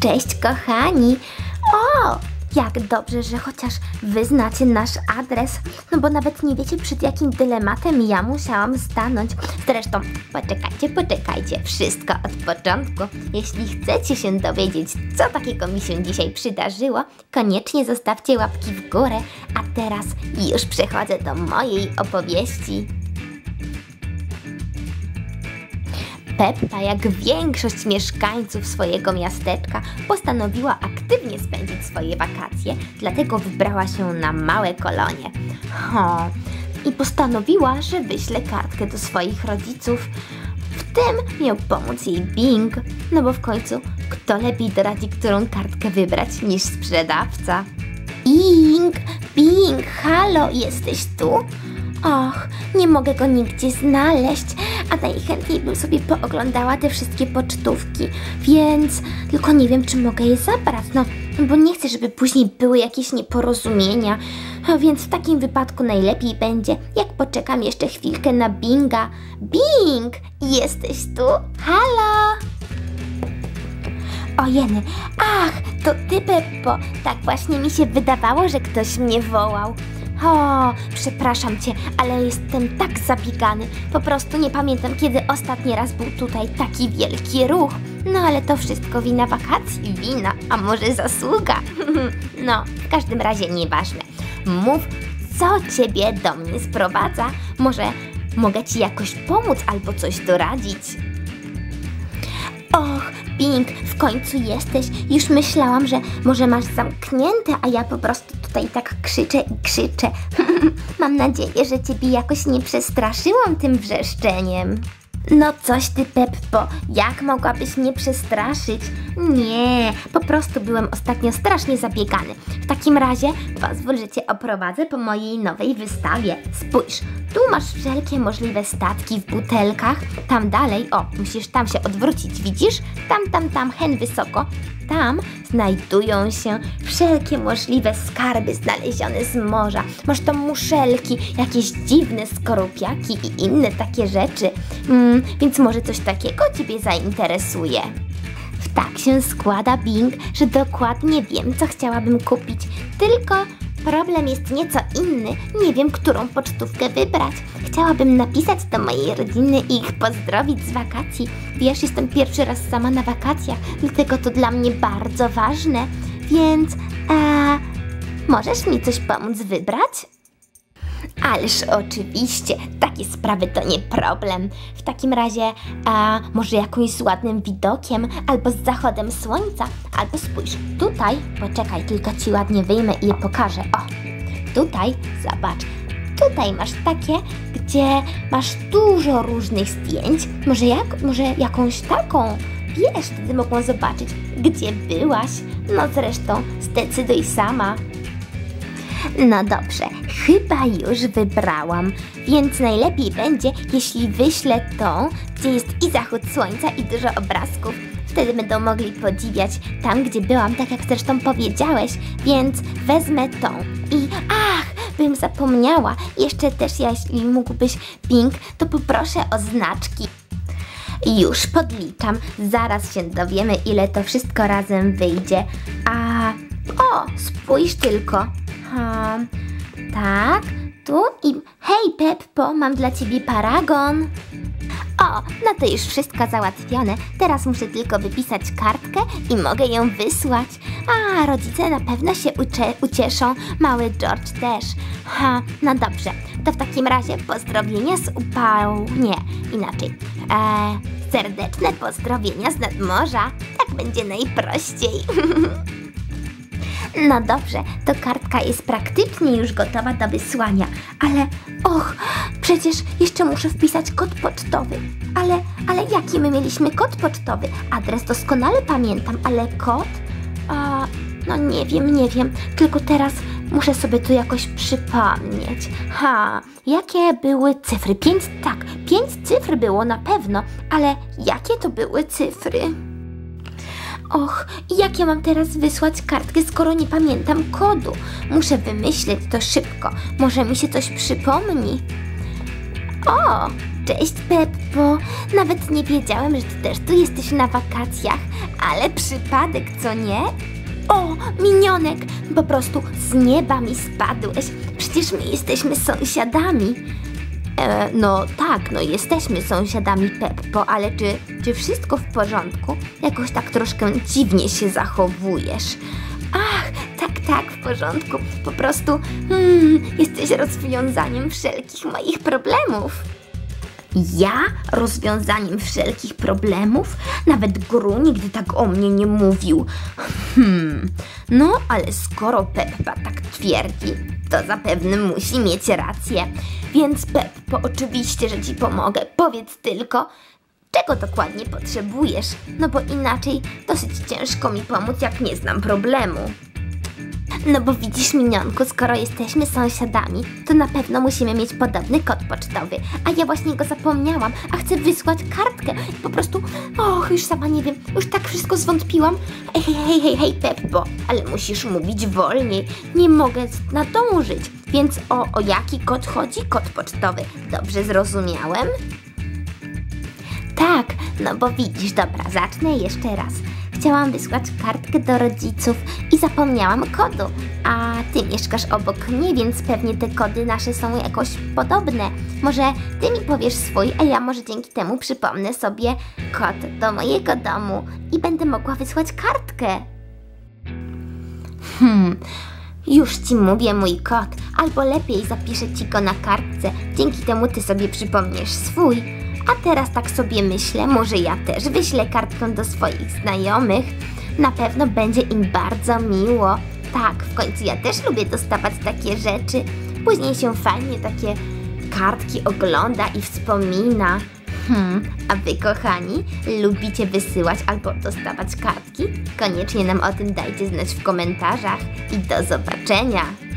Cześć kochani! O! Jak dobrze, że chociaż wy znacie nasz adres, no bo nawet nie wiecie przed jakim dylematem ja musiałam stanąć. Zresztą, poczekajcie, poczekajcie, wszystko od początku. Jeśli chcecie się dowiedzieć, co takiego mi się dzisiaj przydarzyło, koniecznie zostawcie łapki w górę, a teraz już przechodzę do mojej opowieści. Peppa, jak większość mieszkańców swojego miasteczka, postanowiła aktywnie spędzić swoje wakacje, dlatego wybrała się na małe kolonie. Ho, I postanowiła, że wyśle kartkę do swoich rodziców. W tym miał pomóc jej Bing, no bo w końcu kto lepiej doradzi, którą kartkę wybrać niż sprzedawca. Bing, Bing, halo, jesteś tu? Och, nie mogę go nigdzie znaleźć, a najchętniej bym sobie pooglądała te wszystkie pocztówki, więc tylko nie wiem, czy mogę je zabrać, no bo nie chcę, żeby później były jakieś nieporozumienia, a więc w takim wypadku najlepiej będzie, jak poczekam jeszcze chwilkę na Binga. Bing, jesteś tu? Halo? Ojeny, ach, to ty, Peppo. Tak właśnie mi się wydawało, że ktoś mnie wołał. O, przepraszam cię, ale jestem tak zabiegany. Po prostu nie pamiętam, kiedy ostatni raz był tutaj taki wielki ruch. No ale to wszystko wina wakacji, wina, a może zasługa. no, w każdym razie nieważne. Mów, co ciebie do mnie sprowadza. Może mogę ci jakoś pomóc albo coś doradzić. Pink, w końcu jesteś. Już myślałam, że może masz zamknięte, a ja po prostu tutaj tak krzyczę i krzyczę. Mam nadzieję, że ciebie jakoś nie przestraszyłam tym wrzeszczeniem. No coś ty, Peppo, jak mogłabyś mnie przestraszyć? Nie, po prostu byłem ostatnio strasznie zabiegany. W takim razie pozwól, że cię oprowadzę po mojej nowej wystawie. Spójrz, tu masz wszelkie możliwe statki w butelkach. Tam dalej, o, musisz tam się odwrócić, widzisz? Tam, tam, tam, hen wysoko. Tam znajdują się wszelkie możliwe skarby znalezione z morza. Masz tam muszelki, jakieś dziwne skorupiaki i inne takie rzeczy. Mm, więc może coś takiego Ciebie zainteresuje. Tak się składa, Bing, że dokładnie wiem, co chciałabym kupić. Tylko problem jest nieco inny. Nie wiem, którą pocztówkę wybrać. Chciałabym napisać do mojej rodziny i ich pozdrowić z wakacji. Wiesz, jestem pierwszy raz sama na wakacjach, dlatego to dla mnie bardzo ważne. Więc, a, możesz mi coś pomóc wybrać? Ależ oczywiście, takie sprawy to nie problem. W takim razie, a może jakimś z ładnym widokiem, albo z zachodem słońca, albo spójrz, tutaj, poczekaj, tylko ci ładnie wyjmę i je pokażę. O, tutaj, zobacz, tutaj masz takie, gdzie masz dużo różnych zdjęć. Może jak, może jakąś taką, wiesz, wtedy mogą zobaczyć, gdzie byłaś. No zresztą, zdecyduj sama. No dobrze, chyba już wybrałam, więc najlepiej będzie, jeśli wyślę tą, gdzie jest i zachód słońca i dużo obrazków. Wtedy będą mogli podziwiać tam, gdzie byłam, tak jak zresztą powiedziałeś, więc wezmę tą. I ach, bym zapomniała, jeszcze też jeśli mógłbyś Pink, to poproszę o znaczki. Już podliczam, zaraz się dowiemy, ile to wszystko razem wyjdzie. A o, spójrz tylko. Ha, tak, tu i... Hej Peppo, mam dla ciebie paragon. O, no to już wszystko załatwione. Teraz muszę tylko wypisać kartkę i mogę ją wysłać. A, rodzice na pewno się ucieszą, mały George też. Ha, no dobrze, to w takim razie pozdrowienia z upału... Nie, inaczej. Eee, serdeczne pozdrowienia z nadmorza. Tak będzie najprościej. No dobrze, to kartka jest praktycznie już gotowa do wysłania, ale och, przecież jeszcze muszę wpisać kod pocztowy. Ale, ale jaki my mieliśmy kod pocztowy? Adres doskonale pamiętam, ale kod? A, no nie wiem, nie wiem, tylko teraz muszę sobie tu jakoś przypomnieć. Ha, jakie były cyfry? Pięć, tak, pięć cyfr było na pewno, ale jakie to były cyfry? Och, jak ja mam teraz wysłać kartkę, skoro nie pamiętam kodu? Muszę wymyśleć to szybko. Może mi się coś przypomni. O, Cześć Peppo. Nawet nie wiedziałem, że ty też tu jesteś na wakacjach, ale przypadek, co nie? O, minionek! Po prostu z nieba mi spadłeś. Przecież my jesteśmy sąsiadami. E, no tak, no jesteśmy sąsiadami Peppo, ale czy, czy wszystko w porządku? Jakoś tak troszkę dziwnie się zachowujesz. Ach, tak, tak, w porządku. Po prostu hmm, jesteś rozwiązaniem wszelkich moich problemów. Ja rozwiązaniem wszelkich problemów? Nawet Gru nigdy tak o mnie nie mówił. Hmm, no ale skoro Peppa tak twierdzi, to zapewne musi mieć rację. Więc Peppo, oczywiście, że ci pomogę. Powiedz tylko, czego dokładnie potrzebujesz, no bo inaczej dosyć ciężko mi pomóc, jak nie znam problemu. No bo widzisz, minionku, skoro jesteśmy sąsiadami, to na pewno musimy mieć podobny kod pocztowy. A ja właśnie go zapomniałam, a chcę wysłać kartkę. Po prostu, och, już sama nie wiem, już tak wszystko zwątpiłam. Ej, hej, hej, hej, hej, Peppo, ale musisz mówić wolniej. Nie mogę nadążyć. Więc o, o jaki kod chodzi? Kod pocztowy. Dobrze zrozumiałem? Tak, no bo widzisz, dobra, zacznę jeszcze raz. Chciałam wysłać kartkę do rodziców i zapomniałam kodu. A ty mieszkasz obok mnie, więc pewnie te kody nasze są jakoś podobne. Może ty mi powiesz swój, a ja może dzięki temu przypomnę sobie kod do mojego domu i będę mogła wysłać kartkę. Hmm, już ci mówię mój kod, albo lepiej zapiszę ci go na kartce. Dzięki temu ty sobie przypomniesz swój. A teraz tak sobie myślę, może ja też wyślę kartkę do swoich znajomych. Na pewno będzie im bardzo miło. Tak, w końcu ja też lubię dostawać takie rzeczy. Później się fajnie takie kartki ogląda i wspomina. Hmm, a wy kochani, lubicie wysyłać albo dostawać kartki? Koniecznie nam o tym dajcie znać w komentarzach i do zobaczenia!